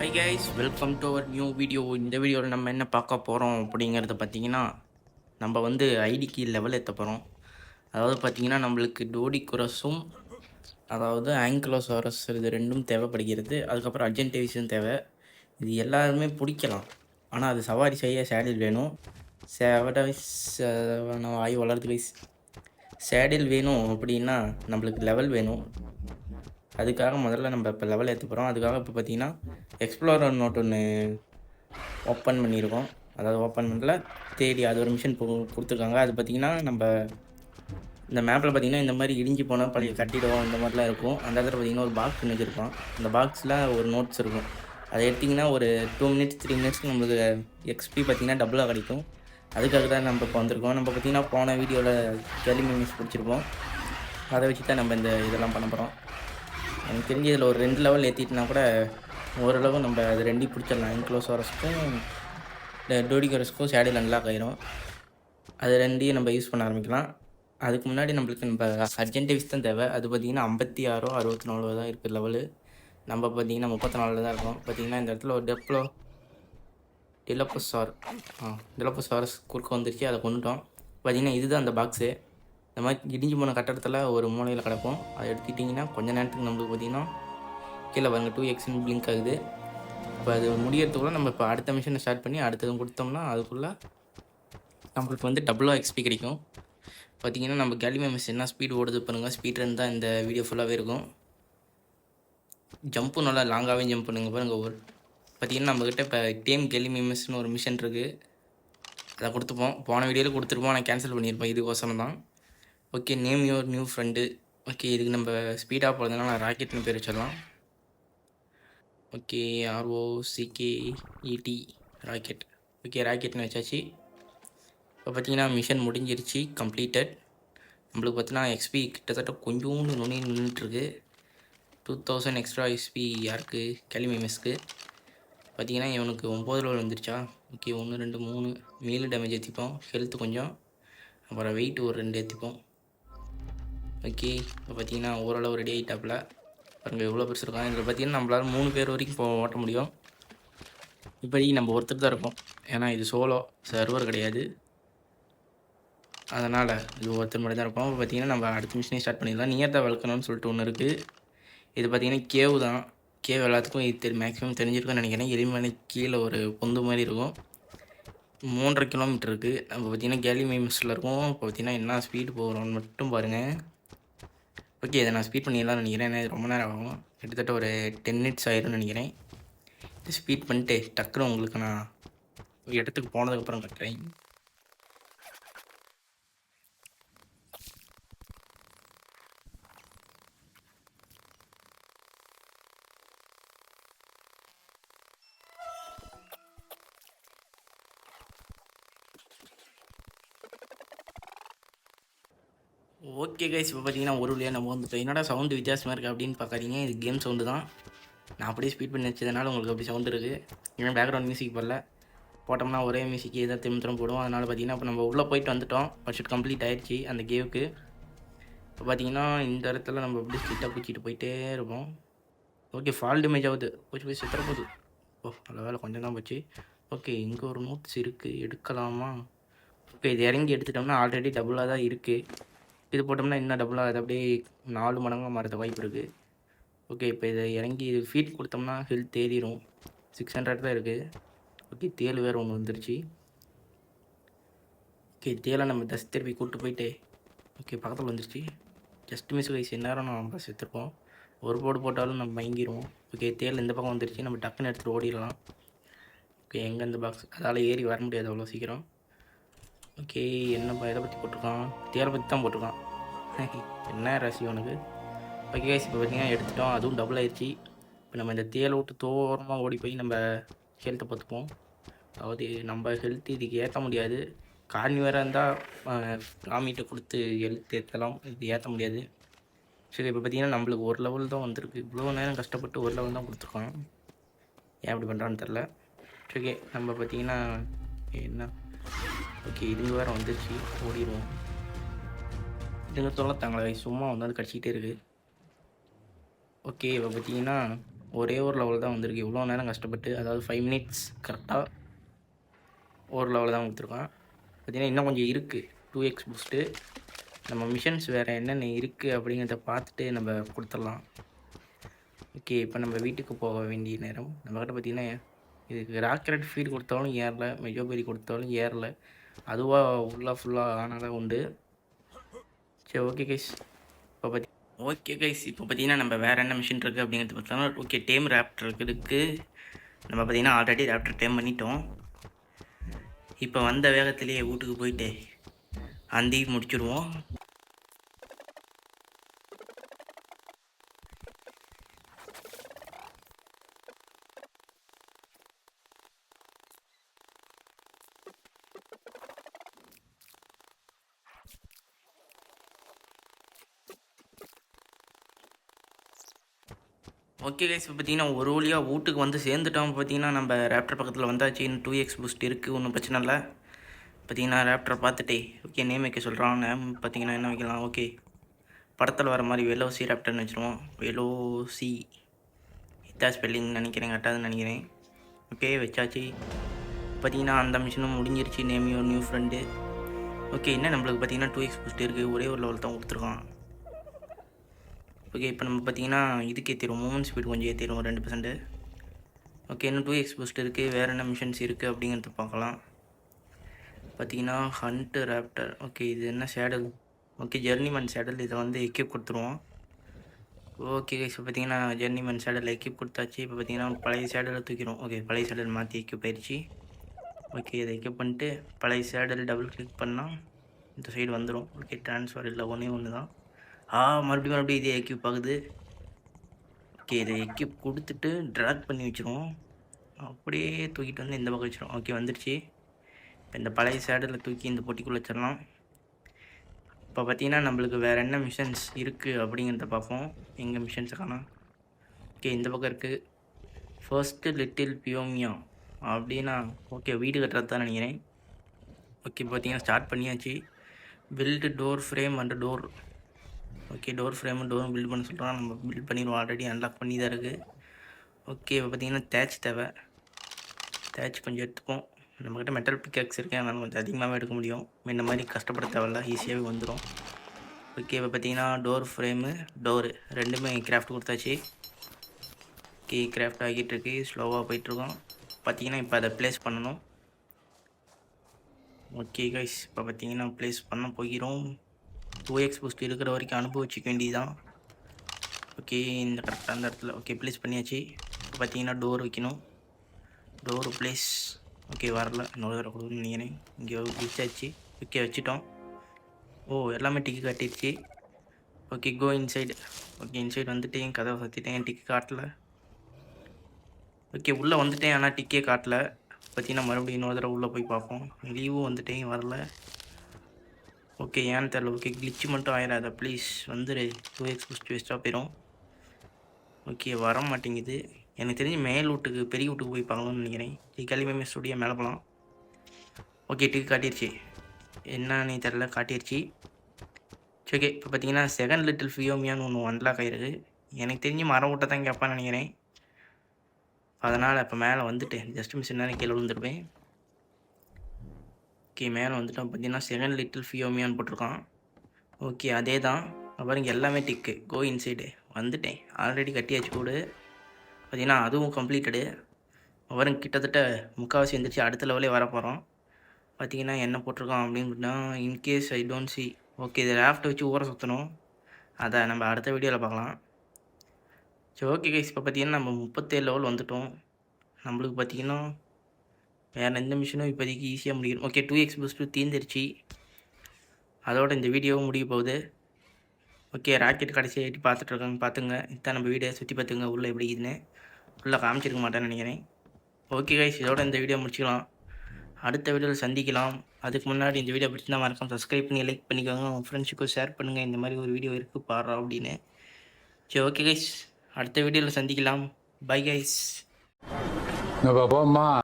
Hi guys welcome to our new video இந்த வீடியோவில் நம்ம என்ன பார்க்க போகிறோம் அப்படிங்கிறத பார்த்தீங்கன்னா நம்ம வந்து ஐடிக்கு லெவல் ஏற்ற போகிறோம் அதாவது பார்த்தீங்கன்னா நம்மளுக்கு டோடி குரஸும் அதாவது ஆங்கிலோசாரஸ் இது ரெண்டும் தேவைப்படுகிறது. அதுக்கப்புறம் அர்ஜென்டிவிஸும் தேவை. இது எல்லாருமே பிடிக்கலாம். ஆனால் அது சவாரி செய்ய சேடில் வேணும். செவட வைஸ் ஆய் வளர்த்து வைஸ் சேடில் வேணும் அப்படின்னா நம்மளுக்கு லெவல் வேணும். அதுக்காக முதல்ல நம்ம இப்போ லெவல் ஏற்ற போகிறோம் அதுக்காக இப்போ பார்த்தீங்கன்னா எக்ஸ்ப்ளோரர் நோட் ஒன்று ஓப்பன் பண்ணியிருக்கோம். அதாவது ஓப்பன் பண்ணல தேடி அது ஒரு மிஷின் கொடுத்துருக்காங்க. அது பார்த்திங்கன்னா நம்ம இந்த மேப்பில் பார்த்தீங்கன்னா இந்த மாதிரி இடிஞ்சு போனால் பழைய கட்டிடுவோம் இந்த மாதிரிலாம் இருக்கும். அந்த இடத்துல பார்த்தீங்கன்னா ஒரு பாக்ஸ் ஒன்று வச்சுருப்போம் அந்த பாக்ஸில் ஒரு நோட்ஸ் இருக்கும். அதை எடுத்திங்கன்னா ஒரு டூ மினிட்ஸ் த்ரீ மினிட்ஸ்க்கு நம்மளுக்கு எக்ஸ்பி பார்த்திங்கன்னா டபுளாக கிடைக்கும். அதுக்காக தான் நம்ம இப்போ வந்திருக்கோம். நம்ம பார்த்தீங்கன்னா போன வீடியோவில் கேலி மிஸ் பிடிச்சிருப்போம். அதை வச்சு தான் நம்ம இந்த இதெல்லாம் பண்ண போகிறோம் எனக்கு தெரிஞ்சு இதில் ஒரு ரெண்டு லெவல் ஏற்றிட்டுனா கூட ஓரளவு நம்ம அது ரெண்டையும் பிடிச்சிடலாம். இன்க்ளோசோரஸ்க்கும் டோடிகரஸ்க்கும் சேடில் அன்லாக் ஆயிரும் அது ரெண்டையும் நம்ம யூஸ் பண்ண ஆரம்பிக்கலாம். அதுக்கு முன்னாடி நம்மளுக்கு நம்ம அர்ஜென்டிவ்ஸ் தான் தேவை. அது பார்த்திங்கன்னா ஐம்பத்தி ஆறோ அறுபத்தி நாலோ தான் இருக்குது லெவலு நம்ம பார்த்திங்கன்னா முப்பத்தி நாலில் தான் இருக்கோம். பார்த்திங்கன்னா இந்த இடத்துல ஒரு டெப்ளோ டிலப்போசார் ஆ டிலப்போசாரஸ் குறுக்க வந்துருச்சு. அதை கொண்டுட்டோம். பார்த்திங்கன்னா இதுதான் அந்த பாக்ஸு இந்த மாதிரி இடிஞ்சு போன கட்டடத்தில் ஒரு மூலையில் கிடப்போம். அதை எடுத்துக்கிட்டிங்கன்னா கொஞ்ச நேரத்துக்கு நம்மளுக்கு பார்த்திங்கன்னா கீழே பாருங்கள் டூ எக்ஸ்னு பிளிங்க் ஆகுது. இப்போ அது முடியறதுக்குள்ளே நம்ம இப்போ அடுத்த மிஷினை ஸ்டார்ட் பண்ணி அடுத்ததும் கொடுத்தோம்னா அதுக்குள்ளே நம்மளுக்கு வந்து டபுளாக எக்ஸ்பி கிடைக்கும். பார்த்திங்கன்னா நம்ம கேலிமே மிஸ் என்ன ஸ்பீடு ஓடுது பாருங்கள் ஸ்பீட் ரன் தான் இந்த வீடியோ ஃபுல்லாகவே இருக்கும். ஜம்ப்பும் நல்லா லாங்காகவே ஜம்ப் பண்ணுங்க பாருங்கள் ஒரு பார்த்திங்கன்னா நம்மக்கிட்ட இப்போ டேம் கேலிமே மிஸ்னு ஒரு மிஷின் இருக்குது அதை கொடுத்துப்போம். போன வீடியோவில் கொடுத்துருப்போம். நான் கேன்சல் பண்ணியிருப்பேன் இதுக்கோசரம் தான். Okay name your new friend okay இதுக்கு நம்ம ஸ்பீடாக போகிறதுனால ராக்கெட்னு பேர் வச்சிடலாம் ஓகே ஆர்ஓ சிகே இடி ராக்கெட் ஓகே ராக்கெட்னு வச்சாச்சு. இப்போ பார்த்தீங்கன்னா மிஷன் முடிஞ்சிருச்சு கம்ப்ளீட்டட் நம்மளுக்கு பார்த்தீங்கன்னா எக்ஸ்பி கிட்டத்தட்ட கொஞ்சோண்டு நுனி நின்றுட்டுருக்கு டூ தௌசண்ட் எக்ஸ்ட்ரா எக்ஸ்பி யாருக்கு? கேலிமி மிஸ்க்கு. பார்த்தீங்கன்னா இவனுக்கு ஒம்பது லெவல் வந்துருச்சா? ஓகே ஒன்று ரெண்டு மூணு. மீல் டேமேஜ் ஏற்றிப்போம் ஹெல்த் கொஞ்சம். அப்புறம் வெயிட் ஒரு ரெண்டு ஏற்றிப்போம் ஓகே இப்போ பார்த்தீங்கன்னா ஓரளவு ரெடி ஆகிட்டாப்பில் பாருங்கள் எவ்வளோ பெருசு இருக்கான் இதில் பார்த்தீங்கன்னா நம்மளால் மூணு பேர் வரைக்கும் போ ஓட்ட முடியும். இப்போதைக்கு நம்ம ஒருத்தர் தான் இருக்கோம் ஏன்னா இது சோலோ சர்வர் கிடையாது. அதனால் இது ஒருத்தர் மட்டும் தான் இருப்போம். இப்போ பார்த்தீங்கன்னா நம்ம அடுத்த மிஷினே ஸ்டார்ட் பண்ணிடலாம். நியர் தான் வளர்க்கணும்னு சொல்லிட்டு ஒன்று இருக்குது இது பார்த்தீங்கன்னா கேவ் தான். கேவ் எல்லாத்துக்கும் இது தெரி மேக்ஸிமம் தெரிஞ்சிருக்கும்னு நினைக்கிறேன். எலிமலை கீழே ஒரு பொந்து மாதிரி இருக்கும். மூன்றரை கிலோமீட்டர் இருக்குது நம்ம பார்த்தீங்கன்னா கேலி மைமஸில் இருக்கும். இப்போ பார்த்தீங்கன்னா என்ன ஸ்பீடு போகிறோம்னு மட்டும் பாருங்கள் ஓகே இதை நான் ஸ்பீட் பண்ணிடலாம்னு நினைக்கிறேன். இது ரொம்ப நேரம் ஆகும். கிட்டத்தட்ட ஒரு டென் மினிட்ஸ் ஆயிரும்னு நினைக்கிறேன். இது ஸ்பீட் பண்ணிட்டு டக்குன்னு உங்களுக்கு நான் இடத்துக்கு போனதுக்கப்புறம் கட்டுறேன். ஓகே கைஸ் இப்போ பார்த்தீங்கன்னா ஒரு வழியாக நம்ம வந்துட்டோம். என்னடா சவுண்டு வித்தியாசமாக இருக்குது அப்படின்னு பார்க்குறீங்க இது கேம் சவுண்டு தான். நான் அப்படியே ஸ்பீட் பண்ணி வச்சதுனால உங்களுக்கு அப்படி சவுண்டு இருக்குது ஏன்னா பேக்ரவுண்ட் மியூசிக் போடல. போட்டோம்னா ஒரே மியூசிக் ஏதாவது திரும்ப திரும்ப போடுவோம். அதனால் பார்த்தீங்கன்னா இப்போ நம்ம உள்ளே போயிட்டு வந்துட்டோம். ஃபர்ஸ்ட் கம்ப்ளீட் ஆயிடுச்சு அந்த கேவுக்கு இப்போ பார்த்தீங்கன்னா இந்த இடத்துல நம்ம அப்படியே ஸ்ட்ரிக்டாக பிடிச்சிட்டு போயிட்டே இருப்போம். ஓகே ஃபால் டேமேஜ் ஆகுது. போச்சு போய் சித்திர போகுது. ஓ நல்ல வேலை. கொஞ்சம் தான் போச்சு. ஓகே இங்கே ஒரு நோட்ஸ் இருக்குது எடுக்கலாமா? ஓகே இது இறங்கி எடுத்துட்டோம்னா ஆல்ரெடி டபுளாக தான் இருக்குது இது போட்டோம்னா இன்னும் டபுளாக அது அப்படியே நாலு மடங்காக மாறத வாய்ப்பு இருக்குது ஓகே இப்போ இதை இறங்கி இது ஃபீட் கொடுத்தோம்னா ஹெல்த் ஏறிடும் சிக்ஸ் ஹண்ட்ரட் தான் இருக்குது ஓகே தேல் வேறு ஒன்று வந்துருச்சு. ஓகே தேலை நம்ம தஸ் திருப்பி கூப்பிட்டு போயிட்டு ஓகே பக்கத்தில் வந்துருச்சு. ஜஸ்ட் மிஸ் வயசு நேரம் நம்ம செத்துருப்போம் ஒரு போடு போட்டாலும் நம்ம மயங்கிடுவோம் ஓகே தேல் இந்த பக்கம் வந்துருச்சு. நம்ம டக்குன்னு எடுத்துகிட்டு ஓடிடலாம். ஓகே எங்கே இந்த பாக்ஸ் அதால் ஏறி வர முடியாது அவ்வளோ சீக்கிரம். ஓகே என்ன ப- எதை பற்றி போட்டிருக்கான்? தேரை பற்றி தான் போட்டிருக்கான். என்ன ராசி உனக்கு? ஓகே guys இப்போ பார்த்தீங்கன்னா எடுத்துட்டோம். அதுவும் டபுள் ஆயிடுச்சு இப்போ நம்ம இந்த தேலை விட்டு தோரமாக ஓடி போய் நம்ம ஹெல்த்தை பார்த்துப்போம். அதாவது நம்ம ஹெல்த் இதுக்கு ஏற்ற முடியாது. காரணி வேறு இருந்தால் காமிகிட்ட கொடுத்து ஹெல்த் ஏற்றலாம் இது ஏற்ற முடியாது. சரி இப்போ பார்த்தீங்கன்னா நம்மளுக்கு ஒரு லெவல் தான் வந்திருக்கு. இவ்வளோ நேரம் கஷ்டப்பட்டு ஒரு லெவல் தான் கொடுத்துருக்கோம் ஏன் அப்படி பண்ணுறான்னு தெரில ஓகே நம்ம பார்த்தீங்கன்னா என்ன? ஓகே இதுக்கு வேறு வந்துருச்சு. ஓடிடுவோம். இதுங்க தங்களை சும்மா வந்து கடிச்சிக்கிட்டே இருக்குது ஓகே இப்போ பார்த்தீங்கன்னா ஒரே ஒரு லெவல் தான் வந்திருக்கு. இவ்வளோ நேரம் கஷ்டப்பட்டு அதாவது ஃபைவ் மினிட்ஸ் கரெக்டாக ஒரு லெவல் தான் கொடுத்துருக்கான். பார்த்தீங்கன்னா இன்னும் கொஞ்சம் இருக்குது டூ எக்ஸ் பூஸ்ட்டு நம்ம மிஷன்ஸ் வேறு என்னென்ன இருக்குது அப்படிங்கிறத பார்த்துட்டு நம்ம கொடுத்துடலாம். ஓகே இப்போ நம்ம வீட்டுக்கு போக வேண்டிய நேரம். நம்மக்கிட்ட பார்த்திங்கன்னா இதுக்கு ராக்கெட் ஃபீட் கொடுத்தாலும் ஏறல மெஜோபெரி கொடுத்தாலும் ஏறல. அதுவாக ஃபுல்லாக ஃபுல்லாக ஆனாலும் உண்டு. சரி ஓகே கைஸ் இப்போ பார்த்தி ஓகே கைஸ் இப்போ பார்த்தீங்கன்னா நம்ம வேறு என்ன மிஷின் இருக்குது அப்படிங்கிறது பார்த்தோம்னா ஓகே டேம் ரேப்டர் இருக்குது நம்ம பார்த்தீங்கன்னா ஆல்ரெடி ரேப்டர் டேம் பண்ணிட்டோம். இப்போ வந்த வேகத்திலேயே வீட்டுக்கு போயிட்டு அந்தி முடிச்சிடுவோம் ஓகே கைஸ் இப்போ பார்த்தீங்கன்னா ஒரு வழியாக வீட்டுக்கு வந்து சேர்ந்துட்டோம். பார்த்தீங்கன்னா நம்ம ரேப்டர் பக்கத்தில் வந்தாச்சு. இன்னும் டூ எக்ஸ் பூஸ்ட் இருக்குது ஒன்றும் பிரச்சனை இல்லை. பார்த்தீங்கன்னா ரேப்டர் பார்த்துட்டே ஓகே நேம் வைக்க சொல்கிறான் நேம் பார்த்தீங்கன்னா என்ன வைக்கலாம்? ஓகே படத்தில் வர மாதிரி வெலோ சி ரேப்டர்னு வச்சுருவோம். வெலோ சி இதான் ஸ்பெல்லிங் நினைக்கிறேன் கரெக்டாதுன்னு நினைக்கிறேன். ஓகே வச்சாச்சு. பார்த்தீங்கன்னா அந்த மிஷினும் முடிஞ்சிருச்சு. Name your new friend okay என்ன நம்மளுக்கு பார்த்தீங்கன்னா டூ எக்ஸ் பூஸ்ட் இருக்குது ஒரே ஒரு லெவல் தான் கொடுத்துருக்கான். ஓகே இப்போ நம்ம பார்த்தீங்கன்னா இதுக்கு ஏற்றிடுவோம் மூமெண்ட் ஸ்பீட் கொஞ்சம் ஏற்றிடுவோம் ரெண்டு பர்சன்ட்டு ஓகே இன்னும் டூ எக்ஸ் பூஸ்ட் இருக்குது வேறு என்ன மிஷின்ஸ் இருக்குது அப்படிங்கிறத பார்க்கலாம். பார்த்தீங்கன்னா ஹண்ட்டு ரேப்டர் ஓகே இது என்ன சேடல் ஓகே ஜெர்னிமன் சேடல் இதை வந்து எக்யூப் கொடுத்துருவோம். ஓகே இப்போ பார்த்தீங்கன்னா ஜெர்னிமன் சேடல் எக்யூப் கொடுத்தாச்சு. இப்போ பார்த்தீங்கன்னா பழைய சேடலை தூக்கிறோம் ஓகே பழைய சேடல் மாற்றி எக்யூப் ஆயிடுச்சு. ஓகே இதை எக்யூப் பண்ணிட்டு பழைய சேடல் டபுள் கிளிக் பண்ணால் இந்த சைடு வந்துடும் ஓகே ட்ரான்ஸ்ஃபர் இல்லை ஒன்றே ஒன்று தான் ஆ மறுபடியும் மறுபடியும் இதே எக்யூப் ஆகுது. ஓகே இதை எக்யூப் கொடுத்துட்டு ட்ராக் பண்ணி வச்சுருவோம். அப்படியே தூக்கிட்டு வந்து இந்த பக்கம் வச்சிடும் ஓகே வந்துடுச்சு இப்போ இந்த பழைய சேடில் தூக்கி இந்த பொட்டிக்குள்ளே வச்சிடலாம். இப்போ பார்த்தீங்கன்னா நம்மளுக்கு வேறு என்ன மிஷன்ஸ் இருக்குது அப்படிங்கிறத பார்ப்போம். எங்கள் மிஷன்ஸை காணோம். ஓகே இந்த பக்கம் இருக்குது ஃபர்ஸ்ட்டு லிட்டில் பியோமியா அப்படின்னா ஓகே வீடு கட்டுறது தான் நினைக்கிறேன். ஓகே பார்த்தீங்கன்னா ஸ்டார்ட் பண்ணியாச்சு. Build door frame and door okay door frame டோரும் build பண்ண சொல்கிறோம் நம்ம பில்ட் பண்ணிடுவோம். ஆல்ரெடி அன்லாக் பண்ணி தான் இருக்குது ஓகே இப்போ பார்த்தீங்கன்னா தேட்ச் தேவை. தேட்ச் கொஞ்சம் எடுத்துப்போம். நம்மக்கிட்ட மெட்டல் பிக்காக்ஸ் இருக்கேன் அதனால் கொஞ்சம் அதிகமாகவே எடுக்க முடியும். இந்த மாதிரி கஷ்டப்பட தேவையில்ல. ஈஸியாகவே வந்துடும் ஓகே இப்போ பார்த்தீங்கன்னா டோர் ஃப்ரேமு டோரு ரெண்டுமே கிராஃப்ட் கொடுத்தாச்சு. ஓகே கிராஃப்ட் ஆகிட்டு இருக்கு. ஸ்லோவாக போயிட்டுருக்கோம். பார்த்தீங்கன்னா இப்போ அதை ப்ளேஸ் பண்ணணும். ஓகே கைஸ் இப்போ பார்த்தீங்கன்னா ப்ளேஸ் பண்ண போகிறோம். டூ எக்ஸ் பூஸ்ட் இருக்கிற வரைக்கும் அனுபவிச்சிக்க வேண்டியதுதான். ஓகே இந்த கரெக்டாக அந்த இடத்துல ஓகே ப்ளேஸ் பண்ணியாச்சு. இப்போ பார்த்தீங்கன்னா டோர் வைக்கணும். டோர் ப்ளேஸ் ஓகே வரல. இன்னொரு தடவை கொடுக்கணும்னு நினைக்கிறேன். இங்கே வச்சாச்சு ஓகே வச்சுட்டோம். ஓ எல்லாமே டிக்கி காட்டிடுச்சு. Okay go inside okay inside வந்துட்டேன். கதவை சத்திட்டேன். டிக்கி காட்டல. ஓகே உள்ளே வந்துட்டேன் ஆனால் டிக்கே காட்டல. பார்த்தீங்கன்னா மறுபடியும் இன்னொரு தடவை உள்ளே போய் பார்ப்போம். லீவும் வந்துட்டேன் வரல. ஓகே ஏன்னு தெரில ஓகே கிளிச்சு மட்டும் ஆயிடாத ப்ளீஸ் வந்துடு டூ எக்ஸ் புஸ்ட் வேஸ்ட்டாக போயிடும் ஓகே வர மாட்டேங்குது எனக்கு தெரிஞ்சு மேல் வீட்டுக்கு பெரிய வீட்டுக்கு போய் பார்க்கணும்னு நினைக்கிறேன். கிளம்பி ஸ்டுடியோ மேலே போகலாம் ஓகே டிக்கு காட்டிடுச்சு என்னன்னு தெரில காட்டிடுச்சு சரி ஓகே. இப்போ பார்த்தீங்கன்னா செகண்ட் லிட்டில் ஃபியோமியான்னு ஒன்று ஒன்லாக் ஆகிருக்கு எனக்கு தெரிஞ்சு மரம் விட்ட தான் கேட்பான்னு நினைக்கிறேன். அதனால் இப்போ மேலே வந்துட்டு ஜஸ்ட் மிஸ் நேரம் கீழே விழுந்துருப்பேன் ஓகே மேலே வந்துட்டோம் பார்த்தீங்கன்னா செகண்ட் லிட்டில் ஃபியோமியான்னு போட்டிருக்கான். ஓகே அதே தான் அப்புறம் இங்கே எல்லாமே டிக்கு கோ இன்சைடு வந்துட்டேன். ஆல்ரெடி கட்டியாச்சு கூடு பார்த்தீங்கன்னா அதுவும் கம்ப்ளீட்டடு அப்புறம் கிட்டத்தட்ட முக்கால்வாசி வந்துருச்சு. அடுத்த லெவலே வர போகிறோம் பார்த்தீங்கன்னா என்ன போட்டிருக்கோம் அப்படின்னு in case I don't see okay இதை ராஃப்ட் வச்சு ஊற சுற்றணும் அதை நம்ம அடுத்த வீடியோவில் பார்க்கலாம். சரி ஓகே கைஸ் இப்போ பார்த்தீங்கன்னா நம்ம முப்பத்தேழு லெவல் வந்துட்டோம். நம்மளுக்கு பார்த்தீங்கன்னா வேறு எந்த மிஷினும் இப்போதைக்கு ஈஸியாக முடியும் ஓகே டூ எக்ஸ் பூஸ்ட்டு தீர்ந்துருச்சு. அதோட இந்த வீடியோவும் முடிய போகுது. ஓகே ராக்கெட் கடைசியாக எட்டி பார்த்துட்ருக்காங்க பார்த்துங்க. இதான் நம்ம வீடியோ சுற்றி பார்த்துங்க உள்ளே எப்படி இருக்குதுன்னு. உள்ளே காமிச்சிருக்க மாட்டேன்னு நினைக்கிறேன். ஓகே கைஸ் இதோட இந்த வீடியோ முடிச்சுக்கலாம். அடுத்த வீடியோவில் சந்திக்கலாம். அதுக்கு முன்னாடி இந்த வீடியோ பிடிச்சிருந்தா மறக்காம சப்ஸ்கிரைப் பண்ணி லைக் பண்ணிக்கோங்க. உங்கள் ஃப்ரெண்ட்ஸுக்கும் ஷேர் பண்ணுங்கள் இந்த மாதிரி ஒரு வீடியோ இருக்குது பாடுறா அப்படின்னு. சரி ஓகே கைஸ் அடுத்த வீடியோவில் சந்திக்கலாம். பை கைஸ் நம்ம